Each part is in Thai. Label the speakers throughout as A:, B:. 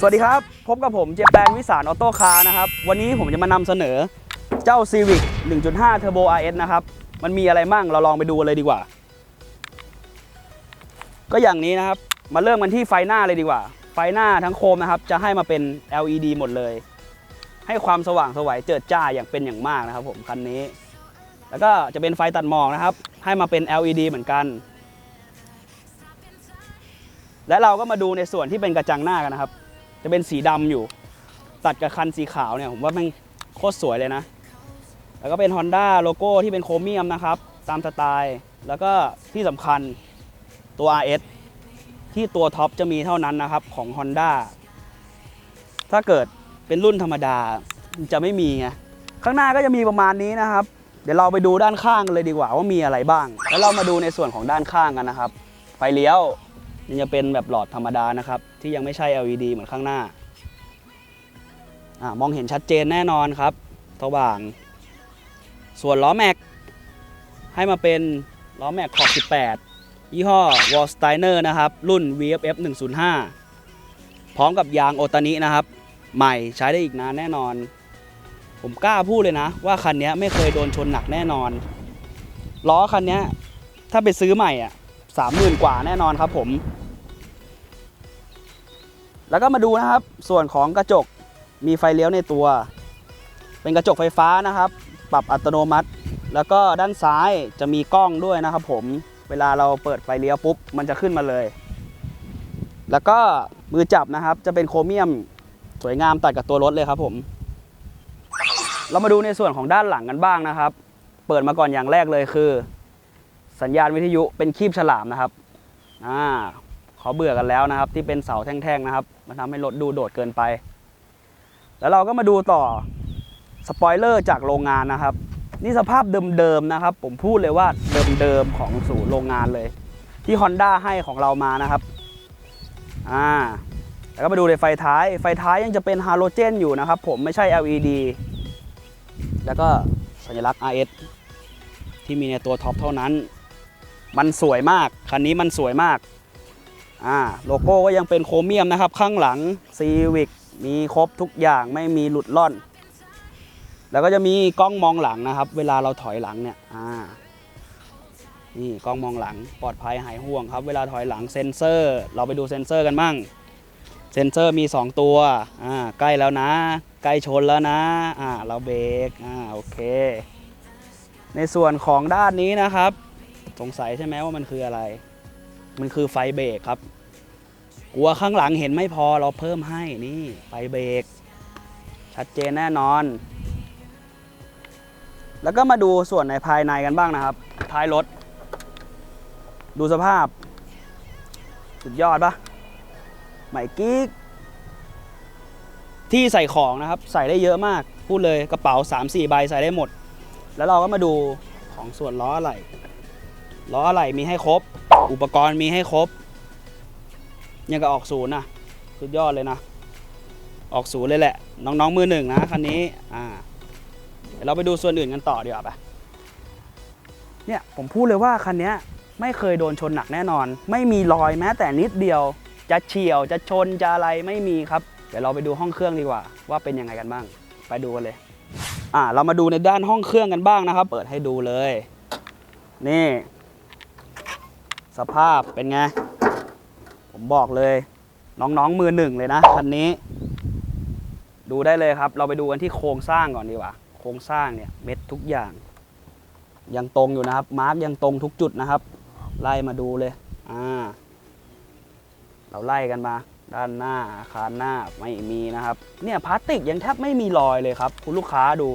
A: สวัสดีครับ พบกับผมเจแปนวิสารออโต้คาร์นะครับ วันนี้ผมจะมานำเสนอเจ้า Civic 1.5 Turbo RS นะครับ มันมีอะไรมั่งเราลองไปดูกันเลยดีกว่า ก็อย่างนี้นะครับ มาเริ่มกันที่ไฟหน้าเลยดีกว่า ไฟหน้าทั้งโคมนะครับ จะให้มาเป็น LED หมดเลย ให้ความสว่างสวัยเจิดจ้าอย่างเป็นอย่างมากนะครับผมคันนี้ แล้วก็จะเป็นไฟตัดหมอกนะครับ ให้มาเป็น LED เหมือนกัน และเราก็มาดูในส่วนที่เป็นกระจังหน้ากันนะครับ จะเป็นสีดำอยู่ ตัดกับคันสีขาวเนี่ยผมว่ามันโคตรสวยเลยนะ แล้วก็เป็น Honda โลโก้ที่เป็นโครเมียมนะครับ ตามสไตล์แล้วก็ที่สำคัญตัว RS ที่ตัวท็อปจะมีเท่านั้นนะครับของ Honda ถ้าเกิดเป็นรุ่นธรรมดาจะไม่มีไงข้างหน้าก็จะมีประมาณนี้นะครับ เดี๋ยวเราไปดูด้านข้างเลยดีกว่าว่ามีอะไรบ้าง แล้วเรามาดูในส่วนของด้านข้างกันนะครับ ไฟเลี้ยว ยังจะเป็นแบบหลอดธรรมดานะครับ ที่ยังไม่ใช่ LED เหมือนข้างหน้าอามองเห็นชัดเจนแน่นอนครับสว่าง ส่วนล้อแม็ก ให้มาเป็นล้อแม็กขอบ 18 ยี่ห้อ w a l s t e i n e r นะครับ รุ่น VFF 105 พร้อมกับยางโอตานินะครับ ใหม่ใช้ได้อีกนานแน่นอน ผมกล้าพูดเลยนะ ว่าคันนี้ไม่เคยโดนชนหนักแน่นอน ล้อคันนี้ถ้าไปซื้อใหม่อะ สามหมื่นกว่าแน่นอนครับผม แล้วก็มาดูนะครับ ส่วนของกระจกมีไฟเลี้ยวในตัว เป็นกระจกไฟฟ้านะครับ ปรับอัตโนมัติ แล้วก็ด้านซ้ายจะมีกล้องด้วยนะครับผมเวลาเราเปิดไฟเลี้ยวปุ๊บมันจะขึ้นมาเลย แล้วก็มือจับนะครับ จะเป็นโครเมียมสวยงามตัดกับตัวรถเลยครับผม เรามาดูในส่วนของด้านหลังกันบ้างนะครับ เปิดมาก่อนอย่างแรกเลยคือ สัญญาณวิทยุเป็นคีบฉลามนะครับอ่าขอเบื่อกันแล้วนะครับ ที่เป็นเสาแท่งๆนะครับ มันทำให้รถดูโดดเกินไป แล้วเราก็มาดูต่อสปอยเลอร์จากโรงงานนะครับ นี่สภาพเดิมๆนะครับ ผมพูดเลยว่าเดิมๆของศูนย์โรงงานเลย ที่ Honda ให้ของเรามานะครับอ่าแล้วก็มาดูในไฟท้าย ไฟท้ายยังจะเป็นฮาโลเจนอยู่นะครับ ผมไม่ใช่ LED แล้วก็สัญลักษณ์ RS ที่มีในตัวท็อปเท่านั้น มันสวยมาก คันนี้มันสวยมาก อ่า โลโก้ก็ยังเป็นโครเมียมนะครับ ข้างหลัง Civic มีครบทุกอย่างไม่มีหลุดล่อน แล้วก็จะมีกล้องมองหลังนะครับ เวลาเราถอยหลังเนี่ย อ่า นี่กล้องมองหลังปลอดภัยหายห่วงครับ เวลาถอยหลังเซ็นเซอร์ เราไปดูเซ็นเซอร์กันบ้าง เซ็นเซอร์มี 2 ตัว อ่า ใกล้แล้วนะ ใกล้ชนแล้วนะ อ่า เราเบรก อ่า โอเค ในส่วนของด้านนี้นะครับ สงสัยใช่ไหมว่ามันคืออะไร มันคือไฟเบรกครับ กลัวข้างหลังเห็นไม่พอเราเพิ่มให้นี่ไฟเบรกชัดเจนแน่นอน แล้วก็มาดูส่วนในภายในกันบ้างนะครับ ท้ายรถ ดูสภาพ สุดยอดปะใหม่กิ๊กที่ใส่ของนะครับ ใส่ได้เยอะมาก พูดเลยกระเป๋า 3-4 ใบใส่ได้หมด แล้วเราก็มาดูของส่วนล้ออะไหล่ ล้ออะไหล่มีให้ครบ อุปกรณ์มีให้ครบ ยังก็ออกศูนย์นะสุดยอดเลยนะ ออกศูนย์เลยแหละ น้องๆมือหนึ่งนะคันนี้อ่าเดี๋ยวเราไปดูส่วนอื่นกันต่อดีกว่าปะเนี่ยผมพูดเลยว่าคันนี้ไม่เคยโดนชนหนักแน่นอน ไม่มีรอยแม้แต่นิดเดียว จะเฉียวจะชนจะอะไรไม่มีครับ เดี๋ยวเราไปดูห้องเครื่องดีกว่า ว่าเป็นยังไงกันบ้าง ไปดูกันเลย อ่า เรามาดูในด้านห้องเครื่องกันบ้างนะครับ เปิดให้ดูเลย นี่ สภาพเป็นไง ผมบอกเลย น้องๆมือหนึ่งเลยนะคันนี้ ดูได้เลยครับ เราไปดูกันที่โครงสร้างก่อนดีกว่า โครงสร้างเนี่ยเม็ดทุกอย่าง ยังตรงอยู่นะครับ มาร์กยังตรงทุกจุดนะครับ ไล่มาดูเลยอ่าเราไล่กันมา ด้านหน้าอาคารหน้าไม่มีนะครับ เนี่ยพลาสติกยังแทบไม่มีรอยเลยครับ คุณลูกค้าดู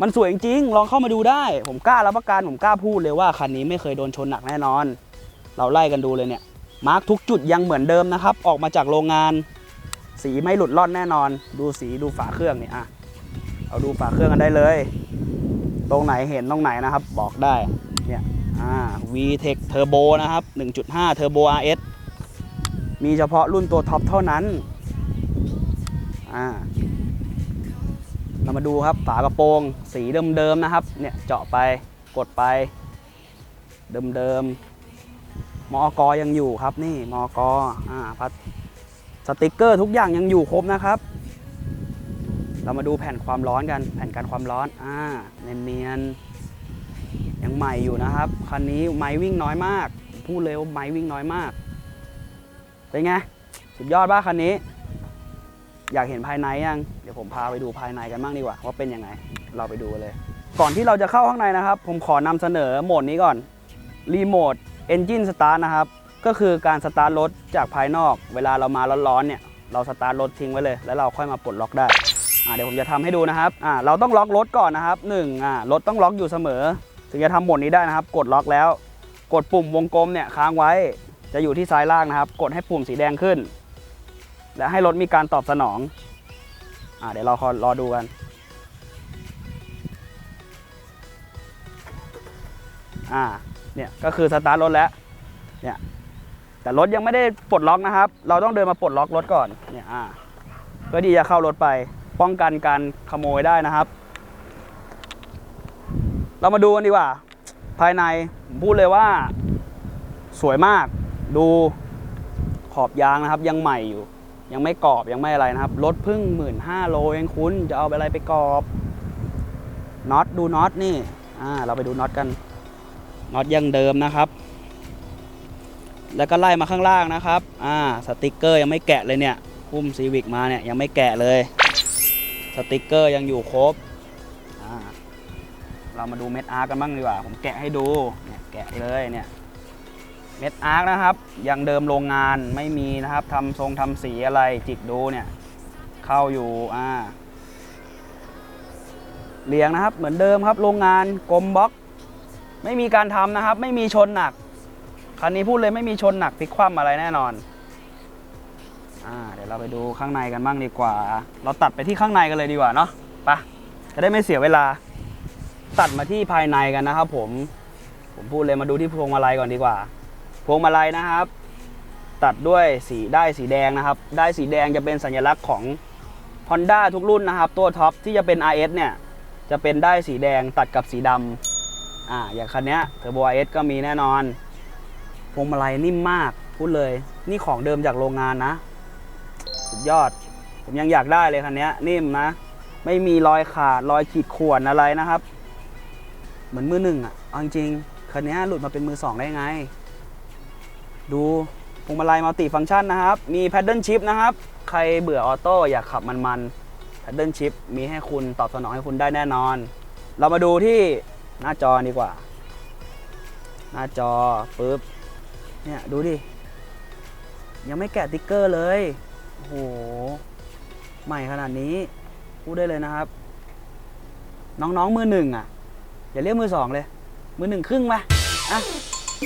A: มันสวยจริงลองเข้ามาดูได้ ผมกล้ารับประกันผมกล้าพูดเลยว่าคันนี้ไม่เคยโดนชนหนักแน่นอน เราไล่กันดูเลยเนี่ยมาร์กทุกจุดยังเหมือนเดิมนะครับ ออกมาจากโรงงาน สีไม่หลุดล่อนแน่นอน ดูสีดูฝาเครื่องเนี่ยอะเอาดูฝาเครื่องกันได้เลย ตรงไหนเห็นตรงไหนนะครับ บอกได้เนี่ยอ่า VTEC Turbo นะครับ 1.5 Turbo RS มีเฉพาะรุ่นตัวท็อปเท่านั้นอ่า เรามาดูครับฝากระโปรงสีเดิมๆนะครับ เนี่ยเจาะไปกดไป เดิมๆมอกยังอยู่ครับนี่มอกอ่าพัดสติกเกอร์ทุกอย่างยังอยู่ครบนะครับ เรามาดูแผ่นความร้อนกัน แผ่นกันความร้อนอ่าเนียนๆยังใหม่อยู่นะครับคันนี้ไม้วิ่งน้อยมาก พูดเลยว่าไม้วิ่งน้อยมากเป็นไงสุดยอดป่ะคันนี้ อยากเห็นภายในยัง เดี๋ยวผมพาไปดูภายในกันบ้างดีกว่าว่าเป็นยังไง เราไปดูกันเลย ก่อนที่เราจะเข้าข้างในนะครับ ผมขอนำเสนอโหมดนี้ก่อนรีโมท Engine Start นะครับ ก็คือการสตาร์ทรถจากภายนอก เวลาเรามาร้อนๆเนี่ยเราสตาร์ทรถทิ้งไว้เลย แล้วเราค่อยมาปลดล็อกได้เดี๋ยวผมจะทำให้ดูนะครับเราต้องล็อกรถก่อนนะครับหนึ่งอ่ารถต้องล็อกอยู่เสมอ ถึงจะทำโหมดนี้ได้นะครับ กดล็อกแล้ว กดปุ่มวงกลมเนี่ยค้างไว้จะอยู่ที่ซ้ายล่างนะครับ กดให้ปุ่มสีแดงขึ้น และให้รถมีการตอบสนองอ่าเดี๋ยวเรารอดูกัน อ่า เนี่ยก็คือสตาร์ทรถแล้ว เนี่ย แต่รถยังไม่ได้ปลดล็อกนะครับ เราต้องเดินมาปลดล็อกรถก่อน เนี่ย อ่า เพื่อที่จะเข้ารถไป ป้องกันการขโมยได้นะครับ เรามาดูกันดีกว่า ภายในผมพูดเลยว่า สวยมาก ดูขอบยางนะครับ ยังใหม่อยู่ ยังไม่กรอบยังไม่อะไรนะครับรถพิ่งหมื่นห้าโลเองคุณจะเอาไปอะไรไปกรอบน็อตดูน็อตนี่อ่าเราไปดูน็อตกันน็อตยังเดิมนะครับ แล้วก็ไล่มาข้างล่างนะครับอ่าสติกเกอร์ยังไม่แกะเลยเนี่ยพุ่มซีวิกมาเนี่ยยังไม่แกะเลยสติกเกอร์ยังอยู่ครบอ่าเรามาดูเม็ดอาร์กันบ้างดีกว่า ผมแกะให้ดูเนี่ยแกะเลยเนี่ย เม็ดอาร์คนะครับยังเดิมโรงงานไม่มีนะครับทำทรงทำสีอะไรจิกดูเนี่ยเข้าอยู่อ่าเรียงนะครับเหมือนเดิมครับโรงงานกลมบล็อก ไม่มีการทำนะครับ ไม่มีชนหนักคันนี้พูดเลยไม่มีชนหนักพลิกคว่ำอะไรแน่นอนอ่าเดี๋ยวเราไปดูข้างในกันบ้างดีกว่า เราตัดไปที่ข้างในกันเลยดีกว่าเนาะไปะจะได้ไม่เสียเวลา ตัดมาที่ภายในกันนะครับผมผมพูดเลยมาดูที่พวงมาลัยก่อนดีกว่า พวงมาลัยนะครับ ตัดด้วยสีได้สีแดงนะครับ ได้สีแดงจะเป็นสัญลักษณ์ของ Honda ทุกรุ่นนะครับ ตัวท็อปที่จะเป็น RS เนี่ย จะเป็นได้สีแดงตัดกับสีดำอ่าอย่างคันนี้เทอร์โบ RS ก็มีแน่นอนพวงมาลัยนิ่มมากพูดเลย นี่ของเดิมจากโรงงานนะ สุดยอด ผมยังอยากได้เลยคันนี้นิ่มนะ ไม่มีรอยขาดรอยขีดข่วนอะไรนะครับ เหมือนมือหนึ่งอะเอาจริงคันนี้หลุดมาเป็นมือสองได้ไง ดูพวงมาลัยมัลติฟังก์ชันนะครับ มีแพดเดิลชิพนะครับ ใครเบื่อออโต้อยากขับมันๆแพดเดิลชิพมีให้คุณตอบสนองให้คุณได้แน่นอน เรามาดูที่หน้าจอดีกว่า หน้าจอปุ๊บเนี่ยดูดิ ยังไม่แกะติ๊กเกอร์เลยโอ้โหใหม่ขนาดนี้พูดได้เลยนะครับ น้องๆมือหนึ่งอะอย่าเรียกมือสองเลย มือหนึ่งครึ่งไหมอะ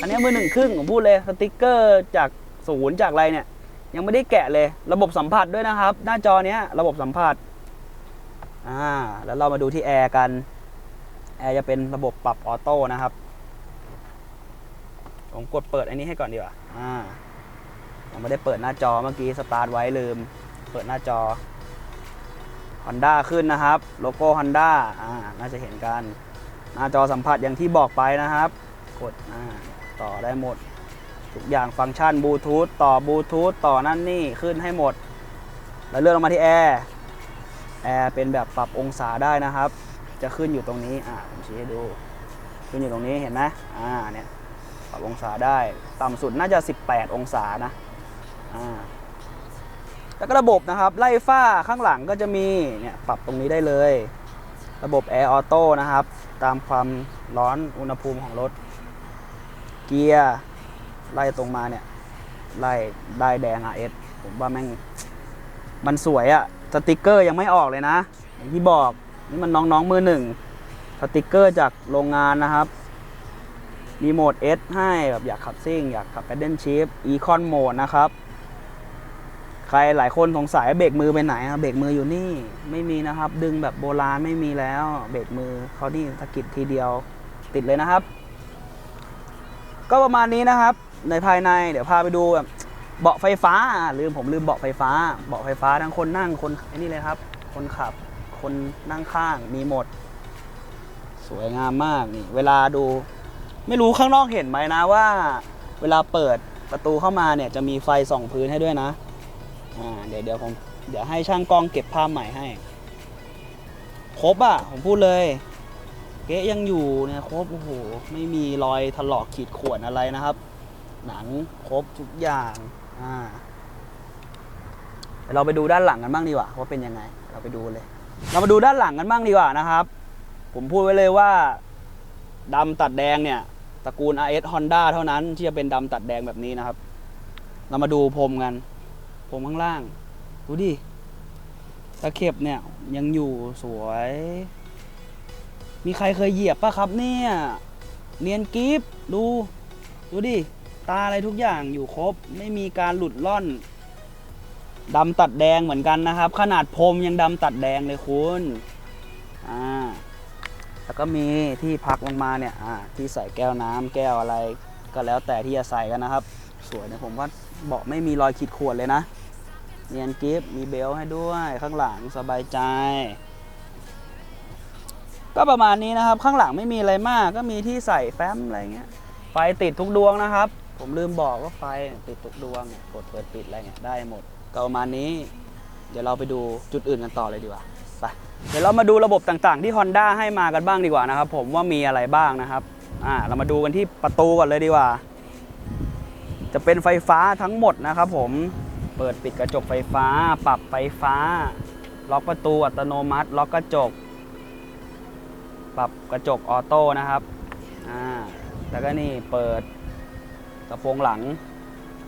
A: อันนี้มือหนึ่งครึ่งผมพูดเลยสติกเกอร์จากศูนย์จากอะไรเนี่ย ยังไม่ได้แกะเลย ระบบสัมผัสด้วยนะครับ หน้าจอเนี้ยระบบสัมผัสอ่าแล้วเรามาดูที่แอร์กันแอร์จะเป็นระบบปรับออโต้นะครับผมกดเปิดอันนี้ให้ก่อนดีกว่าอ่าผมไม่ได้เปิดหน้าจอเมื่อกี้สตาร์ทไว้ลืม เปิดหน้าจอ Honda ขึ้นนะครับ โลโก้ Honda อ่าน่าจะเห็นกัน หน้าจอสัมผัสอย่างที่บอกไปนะครับ กดอ่า ต่อได้หมด ทุกอย่างฟังก์ชันบลูทูธต่อบลูทูธต่อนั่นนี่ขึ้นให้หมด แล้วเลื่อนลงมาที่แอร์แอร์เป็นแบบปรับองศาได้นะครับ จะขึ้นอยู่ตรงนี้อ่าผมชี้ให้ดู ขึ้นอยู่ตรงนี้เห็นไหมอ่าเนี่ยปรับองศาได้ ต่ำสุดน่าจะ 18 องศานะอ่าแล้วก็ระบบนะครับ ไล่ฝ้าข้างหลังก็จะมีเนี่ยปรับตรงนี้ได้เลย ระบบแอร์ออโต้นะครับ ตามความร้อนอุณหภูมิของรถ เกียร์ไล่ตรงมาเนี่ยไล่ได้แดง RS ผมว่าแม่งมันสวยอะสติกเกอร์ยังไม่ออกเลยนะ อย่างที่บอกนี่มันน้องๆมือหนึ่งสติกเกอร์จากโรงงานนะครับ มีโหมด S ให้แบบอยากขับซิ่ง อยากขับ pedal shift econ mode นะครับ ใครหลายคนสงสัยเบรกมือไปไหนครับเบรกมืออยู่นี่ไม่มีนะครับ ดึงแบบโบราณไม่มีแล้ว เบรกมือเขานี่สะกิดทีเดียวติดเลยนะครับ ก็ประมาณนี้นะครับ ในภายในเดี๋ยวพาไปดูแบบเบาะไฟฟ้าลืมผมลืมเบาะไฟฟ้า เบาะไฟฟ้าทั้งคนนั่งคนไอ้นี่เลยครับ คนขับ คนนั่งข้างมีหมด สวยงามมากนี่ เวลาดู ไม่รู้ข้างนอกเห็นไหมนะว่า เวลาเปิดประตูเข้ามาเนี่ยจะมีไฟส่องพื้นให้ด้วยนะอ่าเดี๋ยวเดี๋ยวผมเดี๋ยวให้ช่างกล้องเก็บภาพใหม่ให้ ครบอะผมพูดเลย เก๊ยังอยู่เนี่ยครบโอ้โหไม่มีรอยถลอกขีดข่วนอะไรนะครับ หนังครบทุกอย่างอ่าเดี๋ยวเราไปดูด้านหลังกันบ้างดีกว่าว่าเป็นยังไง เราไปดูเลย เรามาดูด้านหลังกันบ้างดีกว่านะครับ ผมพูดไว้เลยว่าดำตัดแดงเนี่ยตระกูล RS Honda เท่านั้นที่จะเป็นดำตัดแดงแบบนี้นะครับ เรามาดูพรมกันพรมข้างล่าง ดูดิตะเข็บเนี่ยยังอยู่สวย มีใครเคยเหยียบปะครับเนี่ย เนียนกิฟดู ดูดิ ตาอะไรทุกอย่างอยู่ครบ ไม่มีการหลุดล่อนดำตัดแดงเหมือนกันนะครับ ขนาดพรมยังดำตัดแดงเลยคุณอ่าแล้วก็มีที่พักลงมาเนี่ยอ่าที่ใส่แก้วน้ำแก้วอะไร ก็แล้วแต่ที่จะใส่กันนะครับ สวยนะผมว่าเบาะไม่มีรอยขีดข่วนเลยนะเนียนกิฟมีเบลให้ด้วยข้างหลังสบายใจ ก็ประมาณนี้นะครับ ข้างหลังไม่มีอะไรมาก ก็มีที่ใส่แฟ้มอะไรเงี้ย ไฟติดทุกดวงนะครับ ผมลืมบอกว่าไฟติดทุกดวงเนี่ยกดเปิดปิดอะไรเงี้ยได้หมด ก็ประมาณนี้ เดี๋ยวเราไปดูจุดอื่นกันต่อเลยดีกว่า ไป เดี๋ยวเรามาดูระบบต่างๆ ที่ Honda ให้มากันบ้างดีกว่านะครับ ผมว่ามีอะไรบ้างนะครับ อ่า เรามาดูกันที่ประตูก่อนเลยดีกว่า จะเป็นไฟฟ้าทั้งหมดนะครับผม เปิดปิดกระจกไฟฟ้า ปรับไฟฟ้า ล็อกประตูอัตโนมัติ ล็อกกระจก ปรับกระจกออโต้นะครับอ่าแล้วก็นี่เปิดกระโปรงหลัง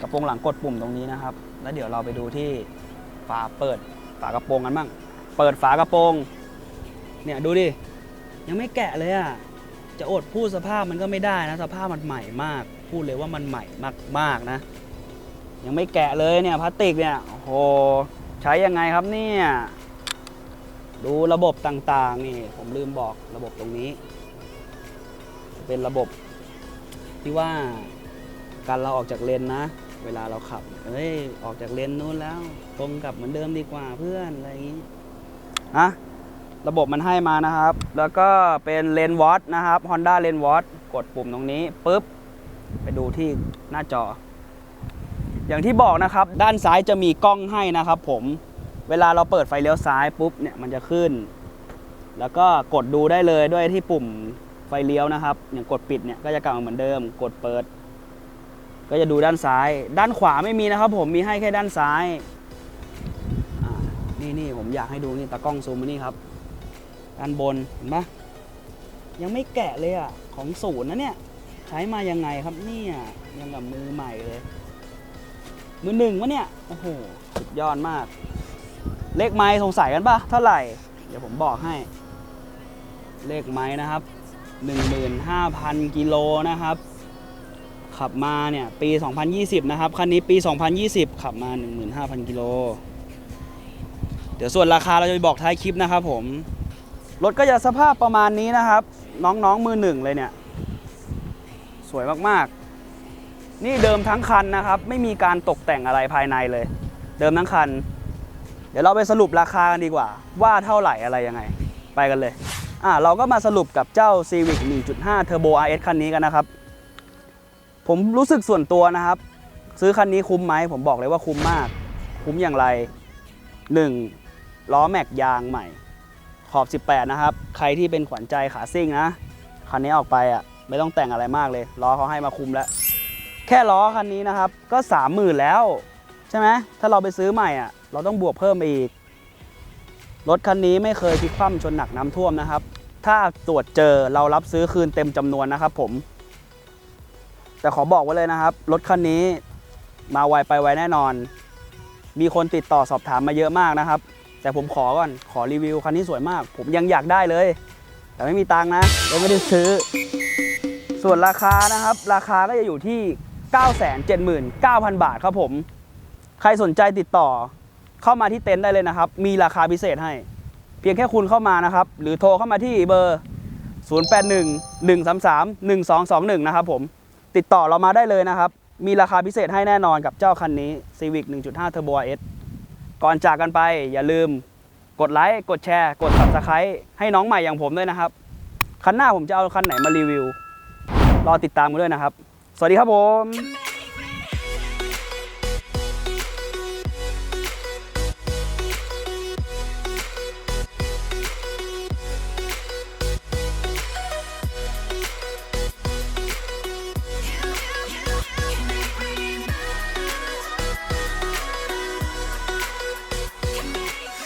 A: กระโปรงหลังกดปุ่มตรงนี้นะครับ แล้วเดี๋ยวเราไปดูที่ฝาเปิดฝากระโปรงกันบ้าง เปิดฝากระโปรง เนี่ยดูดิ ยังไม่แกะเลยอะ จะอดพูดสภาพมันก็ไม่ได้นะ สภาพมันใหม่มาก พูดเลยว่ามันใหม่มากๆนะ ยังไม่แกะเลยเนี่ยพลาสติกเนี่ย โอ้โห ใช้ยังไงครับเนี่ย ดูระบบต่างๆนี่ผมลืมบอกระบบตรงนี้ เป็นระบบที่ว่าการเราออกจากเลนนะ เวลาเราขับเอ้ยออกจากเลนนู้นแล้ว ตรงกลับเหมือนเดิมดีกว่าเพื่อนอะไรอย่างนี้นะระบบมันให้มานะครับ แล้วก็เป็นเลนวอตนะครับ Honda เลนวอตกดปุ่มตรงนี้ปุ๊บไปดูที่หน้าจอ อย่างที่บอกนะครับ ด้านซ้ายจะมีกล้องให้นะครับผม เวลาเราเปิดไฟเลี้ยวซ้ายปุ๊บเนี่ยมันจะขึ้น แล้วก็กดดูได้เลยด้วยที่ปุ่มไฟเลี้ยวนะครับ อย่างกดปิดเนี่ยก็จะกลับมาเหมือนเดิม กดเปิด ก็จะดูด้านซ้าย ด้านขวาไม่มีนะครับ ผมมีให้แค่ด้านซ้ายนี่นี่ผมอยากให้ดูนี่ตากล้องซูมมานี่ครับด้านบนเห็นปะยังไม่แกะเลยอะของศูนย์นะเนี่ยใช้มายังไงครับเนี่ยยังกับมือใหม่เลย มือหนึ่งวะเนี่ยโอ้โหสุดยอดมาก เลขไม้สงสัยกันปะเท่าไหร่ เดี๋ยวผมบอกให้ เลขไม้นะครับ 15,000 กิโลนะครับ ขับมาเนี่ยปี 2020 นะครับ คันนี้ปี 2020 ขับมา 15,000 กิโล เดี๋ยวส่วนราคาเราจะไปบอกท้ายคลิปนะครับผม รถก็จะสภาพประมาณนี้นะครับ น้องๆมือหนึ่งเลยเนี่ย สวยมากๆ นี่เดิมทั้งคันนะครับ ไม่มีการตกแต่งอะไรภายในเลย เดิมทั้งคัน เดี๋ยวเราไปสรุปราคากันดีกว่า ว่าเท่าไหร่อะไรยังไง ไปกันเลยอ่าเราก็มาสรุปกับเจ้า Civic 1.5 Turbo RS คันนี้กันนะครับ ผมรู้สึกส่วนตัวนะครับ ซื้อคันนี้คุ้มไหมผมบอกเลยว่าคุ้มมาก คุ้มอย่างไร 1. ล้อแม็กยางใหม่ ขอบ 18 นะครับ ใครที่เป็นขวัญใจขาซิ่งนะ คันนี้ออกไปอะไม่ต้องแต่งอะไรมากเลยล้อเขาให้มาคุมแล้ว แค่ล้อคันนี้นะครับ ก็ 30,000 แล้ว ใช่ไหมถ้าเราไปซื้อใหม่อะ เราต้องบวกเพิ่มอีก รถคันนี้ไม่เคยพลิกคว่ำชนหนักน้ำท่วมนะครับ ถ้าตรวจเจอเรารับซื้อคืนเต็มจำนวนนะครับผม แต่ขอบอกไว้เลยนะครับ รถคันนี้มาไวไปไวแน่นอน มีคนติดต่อสอบถามมาเยอะมากนะครับ แต่ผมขอก่อนขอรีวิวคันนี้สวยมาก ผมยังอยากได้เลย แต่ไม่มีตังนะเลยไม่ได้ซื้อ ส่วนราคานะครับ ราคาก็จะอยู่ที่ 979,000 บาทครับผม ใครสนใจติดต่อ เข้ามาที่เต็นท์ได้เลยนะครับ มีราคาพิเศษให้ เพียงแค่คุณเข้ามานะครับ หรือโทรเข้ามาที่เบอร์ 0811331221 นะครับผมติดต่อเรามาได้เลยนะครับ มีราคาพิเศษให้แน่นอนกับเจ้าคันนี้ Civic 1.5 Turbo S ก่อนจากกันไปอย่าลืมกดไลค์ กดแชร์ กด Subscribe ให้น้องใหม่อย่างผมด้วยนะครับ คันหน้าผมจะเอาคันไหนมารีวิว รอติดตามกันด้วยนะครับ สวัสดีครับผม